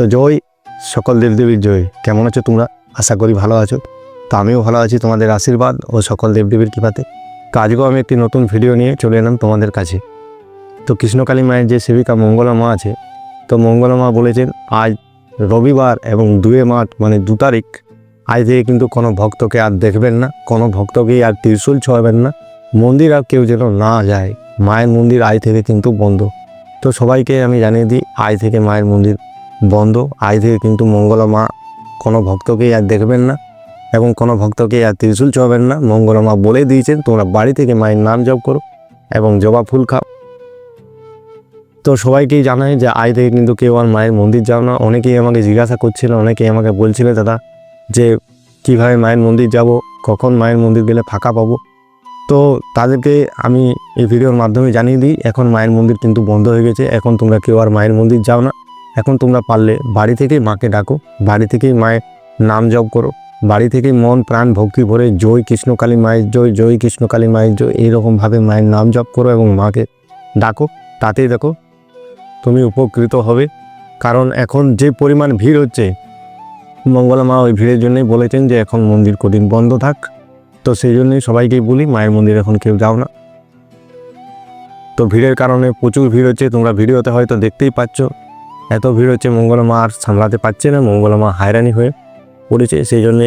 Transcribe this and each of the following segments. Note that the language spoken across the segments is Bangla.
তো জয়, সকল দেবদেবীর জয়। কেমন আছো তোমরা? আশা করি ভালো আছো। তো আমিও ভালো আছি তোমাদের আশীর্বাদ ও সকল দেবদেবীর কৃপাতে। আজকেও আমি একটি নতুন ভিডিও নিয়ে চলে এলাম তোমাদের কাছে। তো কৃষ্ণকালী মায়ের যে সেবিকা মঙ্গলা মা আছে, তো মঙ্গলা মা বলেছেন, আজ রবিবার এবং দুয়ে মার্চ মানে দু তারিখ, আজ থেকে কিন্তু কোনো ভক্তকে আর দেখবেন না, কোনো ভক্তকেই আর ত্রিশূল ছোঁয়াবেন না। মন্দির আর কেউ যেন না যায়। মায়ের মন্দির আজ থেকে কিন্তু বন্ধ। তো সবাইকে আমি জানিয়ে দিই, আজ থেকে মায়ের মন্দির বন্ধ, আজ থেকে কিন্তু মঙ্গলা মা কোনো ভক্তকেই আর দেখবেন না এবং কোনো ভক্তকে আর ত্রিশূল ছোঁয়াবেন না। মঙ্গলা মা বলে দিয়েছেন, তোমরা বাড়ি থেকে মায়ের নাম জপ করো এবং জবা ফুল খাও। তো সবাইকেই জানাই যে, আজ থেকে কিন্তু কেউ আর মায়ের মন্দির যাও না। অনেকেই আমাকে জিজ্ঞাসা করছিল, অনেকেই আমাকে বলছিল, দাদা, যে কীভাবে মায়ের মন্দির যাব? কখন মায়ের মন্দির গেলে ফাঁকা পাবো? তো তাদেরকে আমি এই ভিডিওর মাধ্যমে জানিয়ে দিই, এখন মায়ের মন্দির কিন্তু বন্ধ হয়ে গেছে। এখন তোমরা কেউ আর মায়ের মন্দির যাও না। এখন তোমরা পারলে বাড়ি থেকেই মাকে ডাকো, বাড়ি থেকেই মায়ের নাম জপ করো, বাড়ি থেকেই মন প্রাণ ভক্তি ভরে জয় কৃষ্ণকালী মায়ের জয় জয় কৃষ্ণকালী মায়ের জয়, এইরকমভাবে মায়ের নাম জপ করো এবং মাকে ডাকো। তাতেই দেখো তুমি উপকৃত হবে। কারণ এখন যে পরিমাণ ভিড় হচ্ছে, মঙ্গলা মা ওই ভিড়ের জন্যই বলেছেন যে এখন মন্দির কদিন বন্ধ থাক। তো সেই জন্যই সবাইকেই বলি, মায়ের মন্দির এখন কেউ যাও না। তো ভিড়ের কারণে প্রচুর ভিড় হচ্ছে, তোমরা ভিডিওতে হয়তো দেখতেই পাচ্ছ। এত ভিড় হচ্ছে, মঙ্গলা মা আর সামলাতে পারছে না, মঙ্গলা মা হায়রানি হয়ে পড়েছে। সেই জন্যে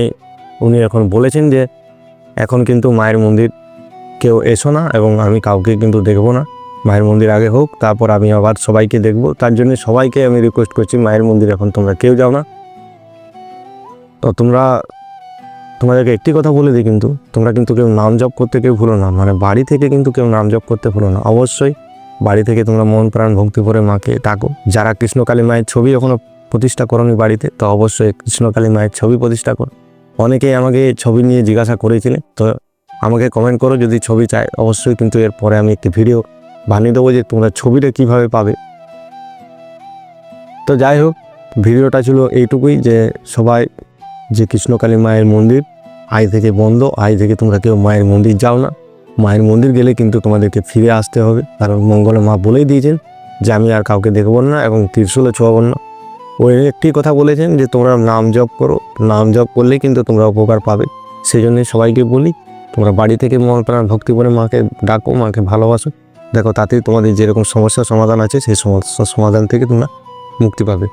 উনি এখন বলেছেন যে, এখন কিন্তু মায়ের মন্দির কেউ এসো না এবং আমি কাউকে কিন্তু দেখব না। মায়ের মন্দির আগে হোক, তারপর আমি আবার সবাইকে দেখব। তার জন্য সবাইকে আমি রিকোয়েস্ট করছি, মায়ের মন্দির এখন তোমরা কেউ যাও না। তো তোমরা, তোমাদেরকে একটি কথা বলে দিই কিন্তু, তোমরা কিন্তু কেউ নাম জপ করতে কেউ ভুলো না মানে বাড়ি থেকে কিন্তু কেউ নাম জপ করতে ভুলো না। অবশ্যই বাড়ি থেকে তোমরা মন প্রাণ ভক্তি করে মাকে ডাকো। যারা কৃষ্ণকালী মায়ের ছবি এখনও প্রতিষ্ঠা করনি বাড়িতে, তো অবশ্যই কৃষ্ণকালী মায়ের ছবি প্রতিষ্ঠা করো। অনেকেই আমাকে ছবি নিয়ে জিজ্ঞাসা করেছিলেন তো আমাকে কমেন্ট করো যদি ছবি চাই অবশ্যই কিন্তু এরপরে আমি একটি ভিডিও বানিয়ে দেবো যে তোমরা ছবিটা কীভাবে পাবে। তো যাই হোক ভিডিওটা ছিল এইটুকুই যে সবাই যে কৃষ্ণকালী মায়ের মন্দির আজ থেকে বন্ধ আজ থেকে তোমরা কেউ মায়ের মন্দির যাও না। মায়ের মন্দির গেলে কিন্তু তোমাদেরকে ফিরে আসতে হবে। কারণ মঙ্গল মা বলেই দিয়েছেন যে, আমি আর কাউকে দেখব না এবং ত্রিশুলে ছোঁয়াবো না। ওই একটি কথা বলেছেন যে, তোমরা নাম জপ করো। নাম জপ করলেই কিন্তু তোমরা উপকার পাবে। সেই জন্যই সবাইকে বলি, তোমরা বাড়ি থেকে মন প্রাণ ভক্তি করে মাকে ডাকো, মাকে ভালোবাসো। দেখো, তাতেই তোমাদের যেরকম সমস্যার সমাধান আছে, সেই সমস্যার সমাধান থেকে তোমরা মুক্তি পাবে।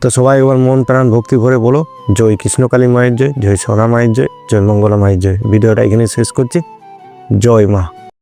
তো সবাই এবার মন প্রাণ ভক্তি ভরে বলো, জয় কৃষ্ণকালী মায়ের জয় জয় সোনা মায়ের জয় জয় মঙ্গলা মায়ের জয়। ভিডিওটা এখানে শেষ করছি। জয় মা